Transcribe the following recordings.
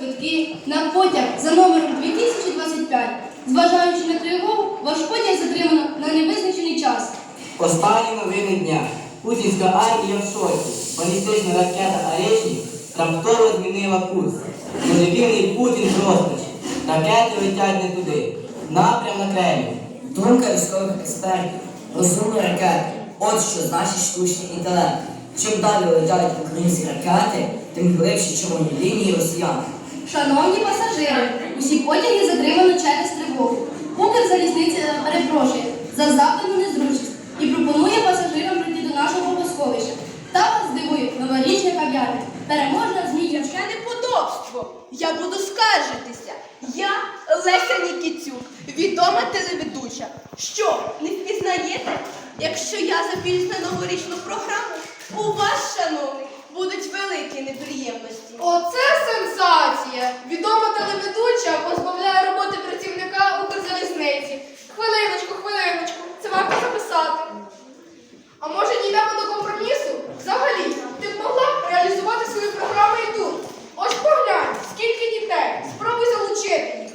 квитки на потяг за номером 2025. Зважаючи на тривогу, ваш потяг затримано на невизначений час. Останні новини дня. Путінська армія в шоці. Балістична ракета Орешник раптово змінила курс. Божевільний Путін в розпачі. Ракети летять не туди. Напрям на Кремль. Думка військових експертів, розумні ракети. От що значить штучний інтелект. Чим далі летять українські ракети, тим глибші червоні лінії росіян. Шановні пасажири, усі потяги затримано через тривогу. Укрзалізниця перепрошує за завдану незручність і пропонує пасажирам прийти до нашого восховища. Та вас здивує новорічна кав'ярня. Переможна змія. Яке неподобство! Я буду скаржитися. Я Леся Нікітюк, відома телеведуча. Що, не впізнаєте? Якщо я запізню новорічну програму, у вас, шановний, будуть великі неприємності. Оце сенсація! Відома телеведуча позбавляє роботи працівника Укрзалізниці. Хвилиночку, хвилиночку, це варто записати. А може дійдемо до компромісу? Взагалі, ти б могла реалізувати свою програму і тут. Ось поглянь, скільки дітей. Спробуй залучити їх.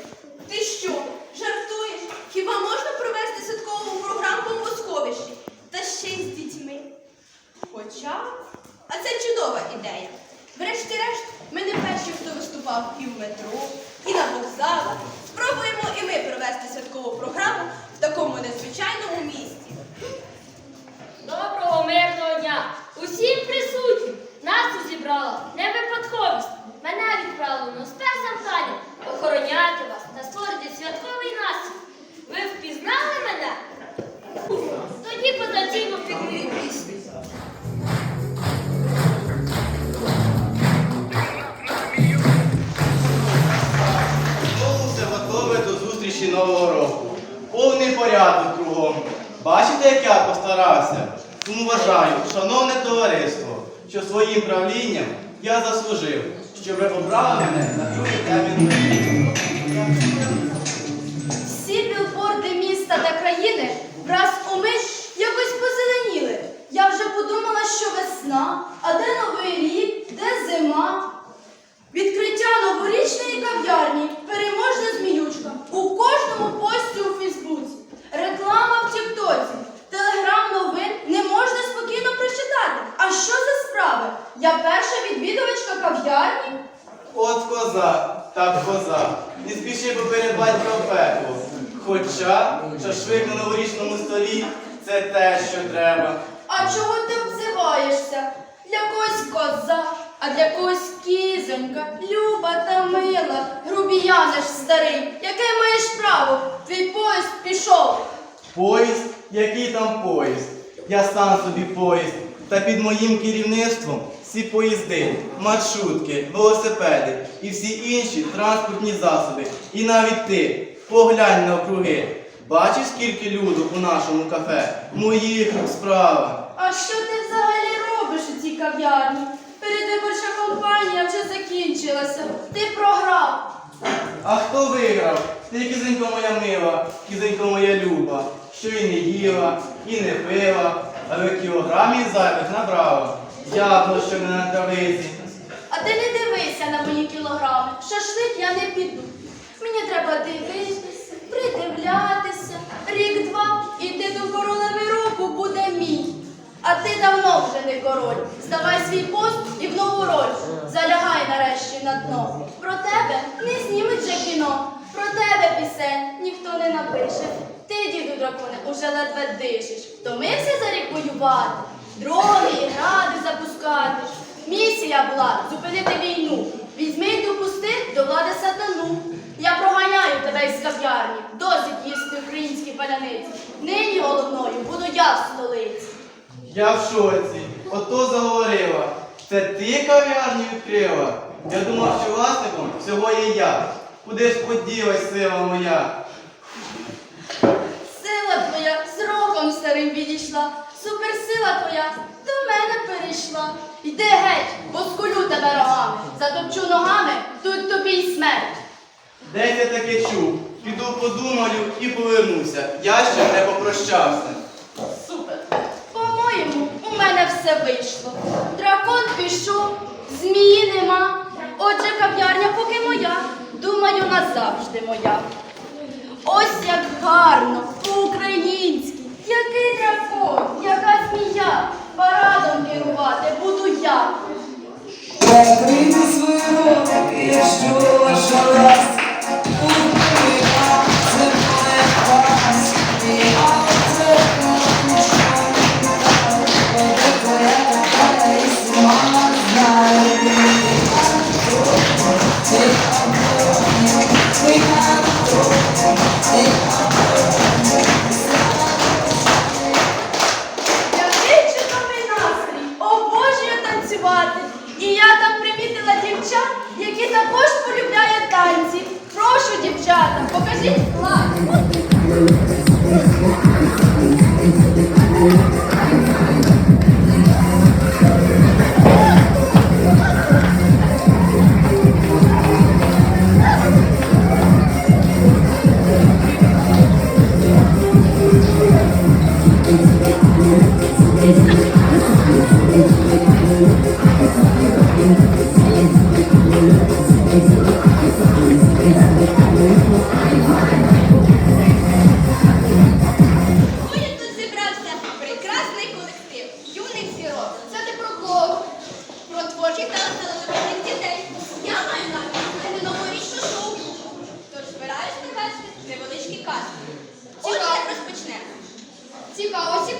Ти що, жартуєш? Хіба можна провести святкову програму в Московищі? Та ще й з дітьми. Хоча, а це чудова ідея. Врешті-решт, ми не перші, хто виступав і в метро, і на вокзалах. Спробуємо і ми провести святкову програму в такому незвичайному місті. Доброго мирного дня! Усім присутнім! Нас тут зібрала не випадковість. Мене відправили на спецзавдання охороняти вас та створити святковий настрій. Ви впізнали мене? Тоді потанційно пікнік порядок кругом. Бачите, як я постарався? Тому вважаю, шановне товариство, що своїм правлінням я заслужив, що ви обрали мене на другий термін. Всі білборди міста та країни враз умить якось позеленіли. Я вже подумала, що весна, а де новий рік, де зима. Відкриття новорічної кав'ярні, переможна зміючка. У кожному пості у Фейсбуці, реклама в Тіктоці, телеграм новин не можна спокійно прочитати. А що за справи? Я перша відвідувачка кав'ярні. От коза, так коза. Не спіши попередбать про пекло. Хоча шашлик на новорічному столі це те, що треба. А чого ти обзиваєшся? Для когось коза, а для когось кізонька, люба та мила, грубіяниш старий, яке маєш право? Твій поїзд пішов. Поїзд? Який там поїзд? Я сам собі поїзд. Та під моїм керівництвом всі поїзди, маршрутки, велосипеди і всі інші транспортні засоби. І навіть ти поглянь на округи. Бачиш, скільки люду у нашому кафе? Моїх справа. А що ти взагалі робиш у цій кав'ярні? Передвиборча кампанія вже закінчилася. Ти програв. А хто виграв? Ти кізенько моя мила, кізенько моя люба, що і не їла, і не пила, але кілограмів зайвих набрала. Ябло, що не на травиці. А ти не дивися на мої кілограми. В Шашлик я не піду. Мені треба дивитися, придивлятися. Рік-два, і ти до королеви. А ти давно вже не король. Здавай свій пост і в нову роль. Залягай нарешті на дно. Про тебе не знімуть вже кіно. Про тебе пісень ніхто не напише. Ти, діду драконе, уже ледве дишиш. Втомився за рік воювати, дрони і гради запускати. Місія була зупинити війну. Візьми й допусти до влади сатану. Я проганяю тебе із кав'ярні, досить їсти українські паляниці. Нині головною буду. Я в шоці. Ото заговорила. Це ти кав'ярню відкрила? Я думав, що власником всього є я. Куди ж поділась сила моя? Сила твоя з роком старим відійшла, суперсила твоя до мене перейшла. Йди геть, бо скулю тебе рогами, затопчу ногами, тут тобі й смерть. Десь я таке чув. Піду подумаю і повернуся. Я ще не попрощався по-моєму, у мене все вийшло. Дракон пішов, змії нема. Отже, кав'ярня поки моя, думаю, назавжди моя. Ось як гарно по Україні.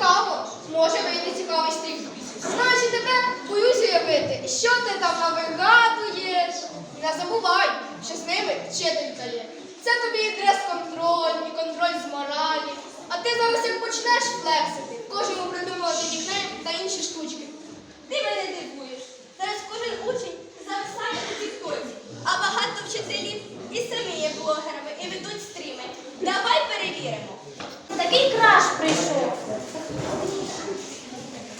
Цікаво. Може вийти цікавий стрім. Значить, тебе боюсь уявити, що ти там навигадуєш. Не забувай, що з ними вчителька є. Це тобі і дрес-контроль, і контроль з моралі. А ти зараз як почнеш флексити, кожному придумувати нікнейм та інші штучки. Ти мене дивуєш. Зараз кожен учень зависає у тіктоці, а багато вчителів і самі є блогерами і ведуть стріми. Давай перевіримо. Такий краш прийшов.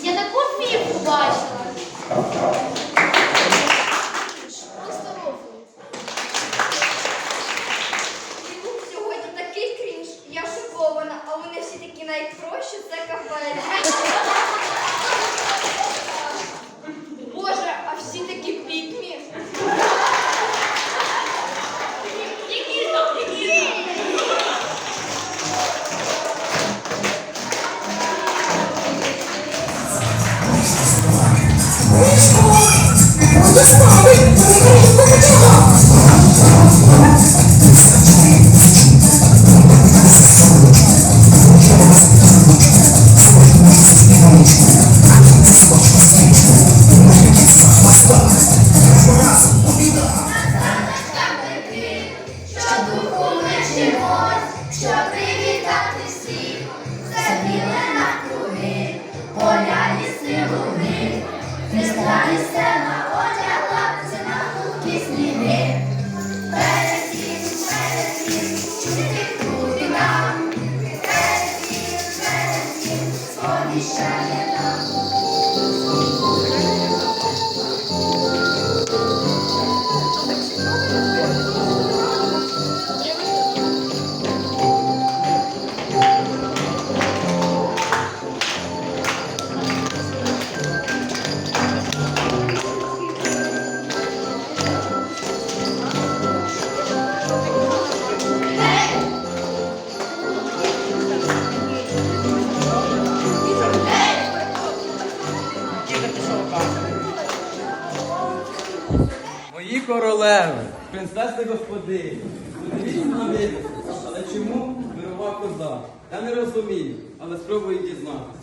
Я таку фігу бачила. Принцеси господині, подивіться на випуск, але чому мирова коза? Я не розумію, але спробую дізнатися.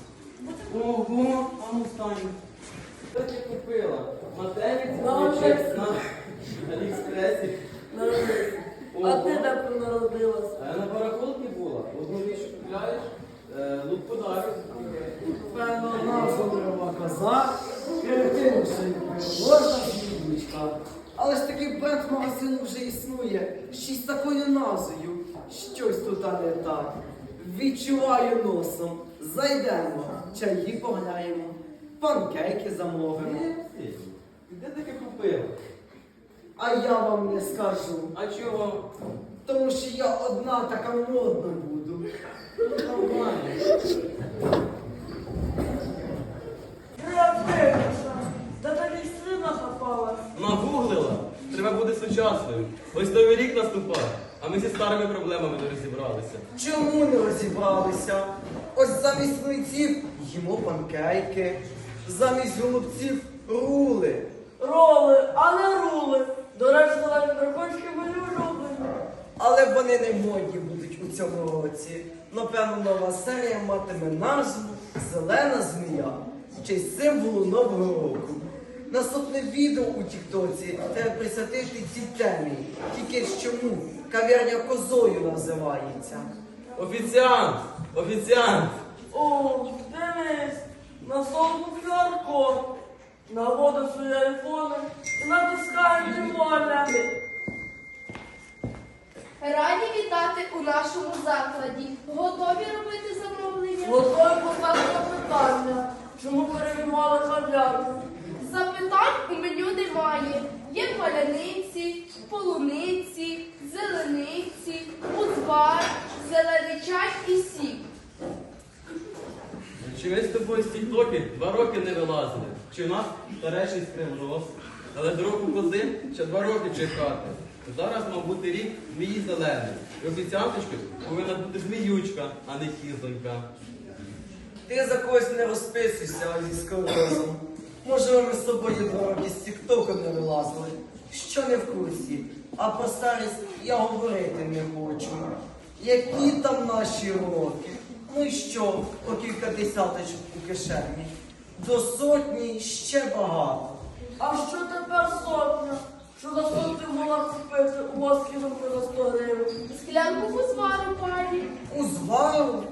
Ого, а ну стань. Що ти купила? На телі чи на Аліекспресі? А ти де народилась? А я на барахолці була. Одну річ купляєш, е, лук подарок. Певно, назва мирова коза, картину можна жіночка. Але ж такий бренд магазину вже існує, ще й з такою назвою. Щось тут не так. Відчуваю носом. Зайдемо, чаї погляємо, панкейки замовимо. Де таке купила? А я вам не скажу, А чого? тому що я одна така модна буду. Нормально. Та так і сина попалась. Нагуглила? Треба бути сучасною. Ось новий рік наступає. А ми зі старими проблемами не розібралися. Чому не розібралися? Ось замість млинців їмо панкейки, замість голубців рули. Роли, а не рули. До речі, зелені дракончики мої улюблені. Але вони не модні будуть у цьому році. Напевно, нова серія матиме назву Зелена змія. В честь символу Нового року. Наступне відео у Тіктоці треба присвятити цій темі. Тільки ж чому? Кав'ярня козою називається. Офіціант! Офіціант! О, дивись, на столку QR-код. Наводив свої айфони і натискаю неволя. Раді вітати у нашому закладі. Готові робити замовлення? Готові поставити питання. Чому перейменували кав'ярню? Немає. Є паляниці, полуниці, зелениці, узвар, зелений чай і сік. Чи ми з тобою з тіктоки два роки не вилазили? Чи в нас стареший скривнос? Але до року кози ще два роки чекати. Зараз мав бути рік змії зелений. І офіціанточкою повинна бути зміючка, а не кізонька. Ти за когось не розписуйся зі скорозом. Може, ми з тобою два роки з Тіктоку не вилазили. Що не в курсі. А про старість я говорити не хочу. Які там наші роки? Ну і що, по кілька десяточок у кишені. До сотні ще багато. А що тепер сотня? Що за сотню можна купити у вас кілонку за 100 гривень? Склянку узвару, пані. Узвару.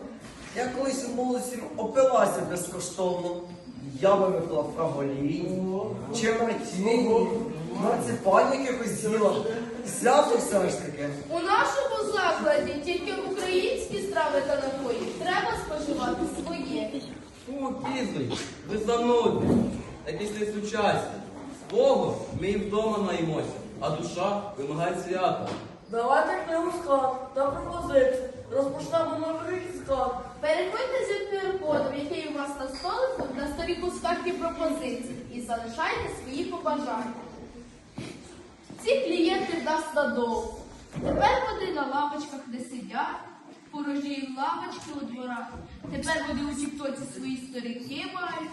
Я колись у молодості опилася безкоштовно. Я би випила фраголі, чи мартіні, марципан якихось з'їла. Свято все ж таки. У нашому закладі тільки українські страви та напої. Треба споживати своє. Фу, кізонь, ви занудні. Якісь не сучасні. Свого ми і вдома наїмося, а душа вимагає свята. Давайте книгу скат та пропозиції. Розпочнемо новий скат. Переходьте за QR-кодом, який столі поставки пропозицій і залишайте свої побажання. Ці клієнти нас надовго. Тепер вони на лавочках не сидять, порожні лавочки у дворах. Тепер вони у тіктоці свої сторінки мають.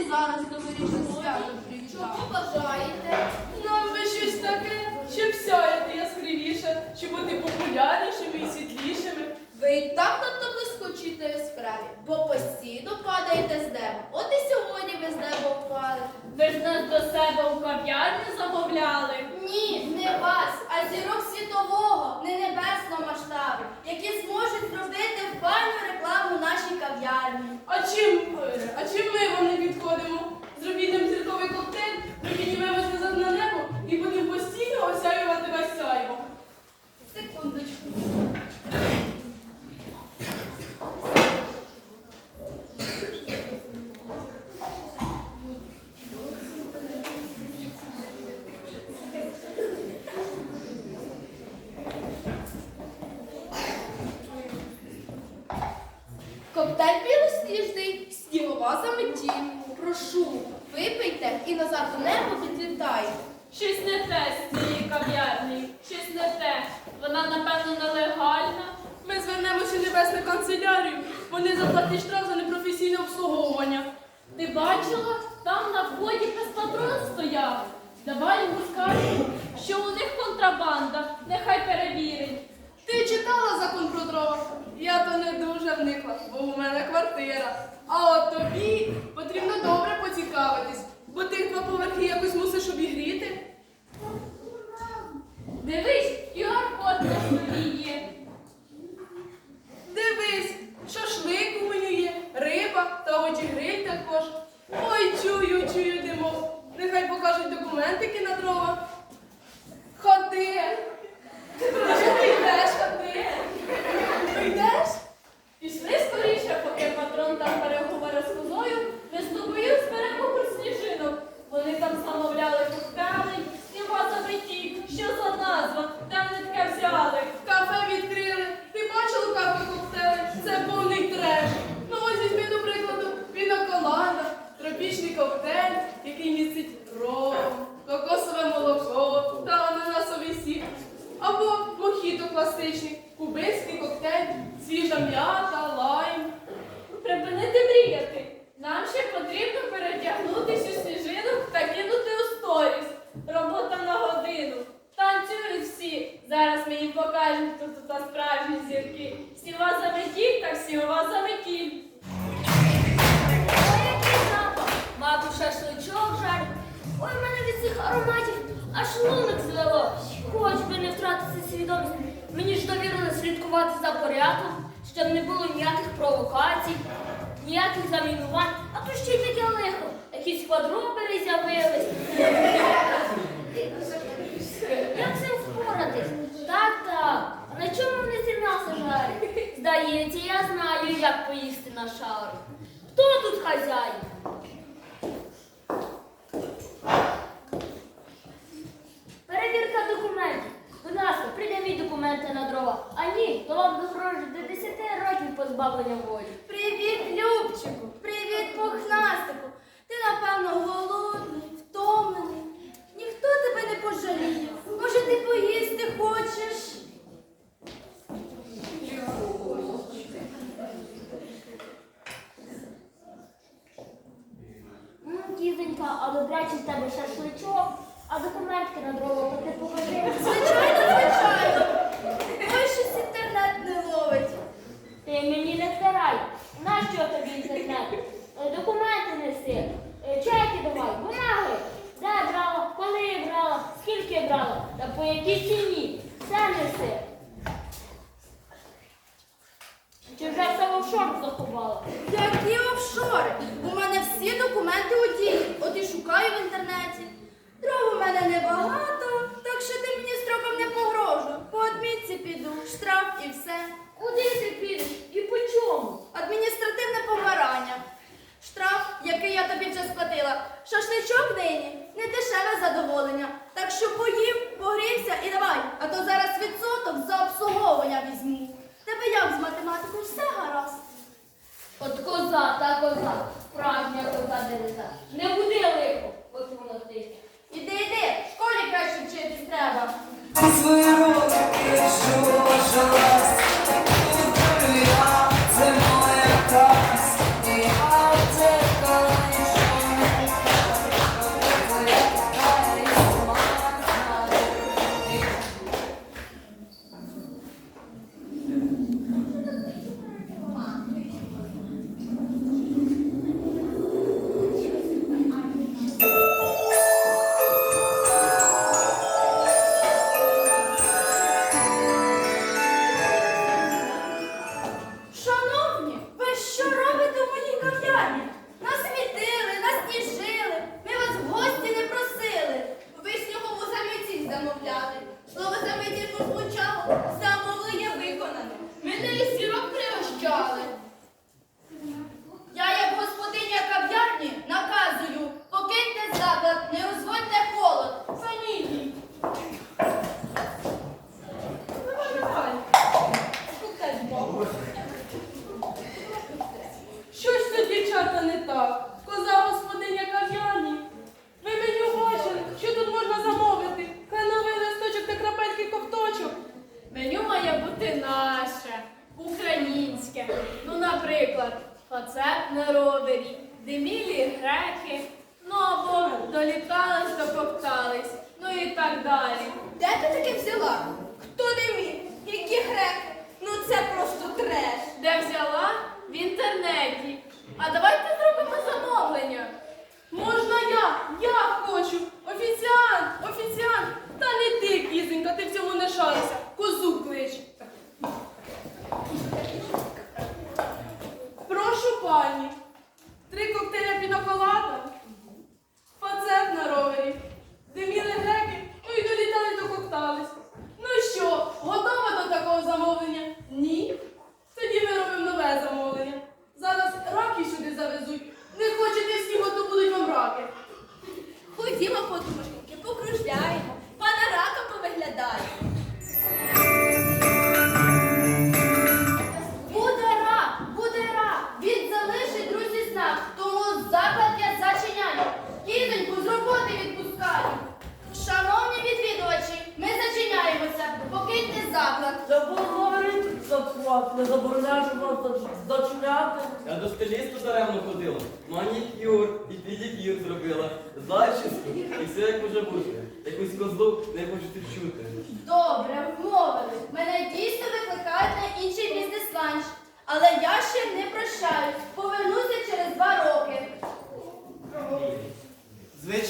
І зараз новорічне свято привітали. Чого бажаєте? Нам би щось таке, щоб сяяти яскравіше, щоб бути популярнішими і світлішими. Ви і так надто блискучите у справі, бо постійно падаєте з неба. От і сьогодні ви з неба впали. Ви ж нас до себе у кав'ярню замовляли. Ні, не вас, а зірок світового, не небесного масштабу, які зможуть зробити файну рекламу нашій кав'ярні. А чим, е, а чим ми вам не підходимо? Зробіть нам зірковий коктейль, ми піднімемось назад на небо і будемо постійно осяювати вас сяйво. Секундочку. Коктейль білосніжний, снігова заметіль. Прошу, випийте і назад у небо відлітайте. Щось не те з цієї кав'ярні, щось не те. Вона, напевно, нелегальна. Ми звернемося в небесну канцелярію. Вони заплатять штраф за непрофесійне обслуговування. Ти бачила? Там на вході патрон стояв. Давай йому скажемо, що у них контрабанда. Нехай перевірить. Ти читала закон про дрова? Я то не дуже вникла, бо у мене квартира. А от тобі потрібно добре поцікавитись, бо тих два поверхи якось мусиш обігріти. Дивись, QR-код на столі є. Дивись, шашлик у меню є, риба та гриль також. Ой, чую, чую димок. Нехай покажуть документики на дрова. Ходи. Ти йдеш, ходи. Ти йдеш? Пішли скоріше, поки патрон там переговори з козою, ми з тобою зберемо курс сніжинок. Вони там замовляли коктейлі, снігова заметі. Що за назва? Де вони таке взяли? Кафе відкрили. Ти бачила кафе коктейли? Це повний треш. Ну ось візьми, до прикладу, піноколада, тропічний коктейль, який містить ром, кокосове молоко та ананасовий сік. Або мохіто мохіто класичний, кубинський коктейль, свіжа м'ята, лайм. Припинити мріяти. Нам ще потрібно передягнутись у сніжинок та кинути у сторіс. Робота на годину. Танцюють всі. Зараз ми їм покажемо, хто тут справжні зірки. Всі вас заметіль, так вас заметіль. Ой, який запах! Мабуть, шашличок жарить. Ой, в мене від цих ароматів аж лунок звело. Хоч би не втратити свідомість. Мені ж довірили слідкувати за порядком, щоб не було ніяких провокацій, ніяких замінувань, а то ще й таке лихо. Якісь квадробери з'явились. Як цим впоратись? Так, так. На чому вони зі м'ясо жарять? Здається, я знаю, як поїсти на шару. Хто тут хазяїн? Перевірка документів. Будь ласка, придавіть документи на дрова. А ні, то вам загрожує до 10 років позбавлення волі. Привіт, Любчику! Привіт, пухнастику! Ти, напевно, голодний, втомлений. Ніхто тебе не пожаліє. Може, ти поїсти хочеш? М, Кізонька, а добрячий в тебе шашличок, а документки на дрова то ти покажи. Звичайно, звичайно. Ой, щось інтернет не ловить. Ти мені не втирай. Нащо тобі інтернет? Е, Документи неси, Е, чеки давай, бумаги. Де брала, коли брала, скільки брала, та по якій ціні. Все неси. Чи вже все в офшор заховала? Які офшори? У мене всі документи у дії. От і шукаю в інтернеті. Дров у мене небагато, так що ти мені строком не погрожуй. По адмінці піду, штраф і все. Куди ти підеш і по чому? Адміністративне покарання. Штраф, який я тобі вже сплатила. Шашличок нині не дешеве задоволення. Так що поїв, погрівся і давай, а то зараз відсоток за обслуговування візьму. Тебе як з математикою все гаразд? От коза та коза, справжня коза дереза. Не буди лихо, от воно ти. Іди, іди, школі або долітались, ну і так далі. Де ти таке взяла? Хто не міг? Які греки? Ну це просто треш. Де взяла? В інтернеті. А давайте зробимо замовлення. Можна я? Я хочу. Офіціант, офіціант. Та не ти, кізенька, ти в цьому не шаришся. Козу клич. Прошу пані. Три коктейля піноколада артилерії. Диміли греки, ну ой долітали до докоптались. Ну що, готова до такого замовлення? Ні. Тоді ми робимо нове замовлення. Зараз раки сюди завезуть. Не хочете всі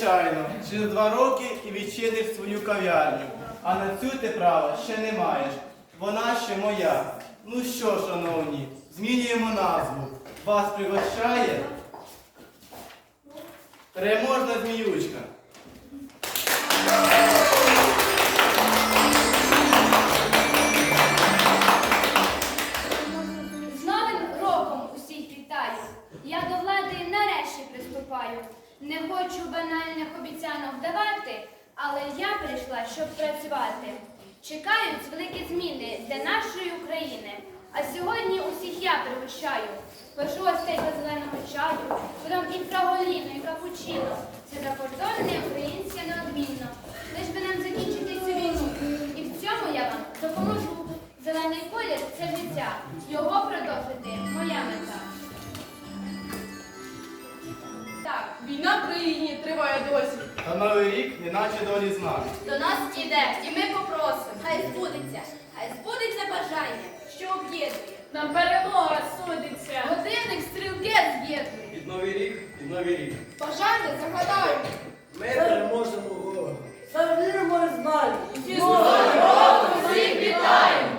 Звичайно, через два роки і відчиниш свою кав'ярню. А на цю ти права ще не маєш. Вона ще моя. Ну що, шановні, змінюємо назву. Вас пригощає переможна зміючка. Не хочу банальних обіцянок давати, але я прийшла, щоб працювати. Чекають великі зміни для нашої України. А сьогодні усіх я пригощаю. Пишу остейка зеленого чаю, подам і фраголіно, і капучино. Це закордонне, українське неодмінно. Лиш би нам закінчити цю війну. І в цьому я вам допоможу. Зелений колір це життя. Його війна в країні триває досі. Та новий рік, неначе долі знак. До нас іде, і ми попросимо. Хай збудеться, хай збудеться бажання, що об'єднує. Нам перемога судиться. Годинник стрілки з'єднує. Під новий рік, під новий рік. Бажання загадаємо. Ми переможемо ворога. Завіримо і знаємо. Всі з Новим всіх вітаємо.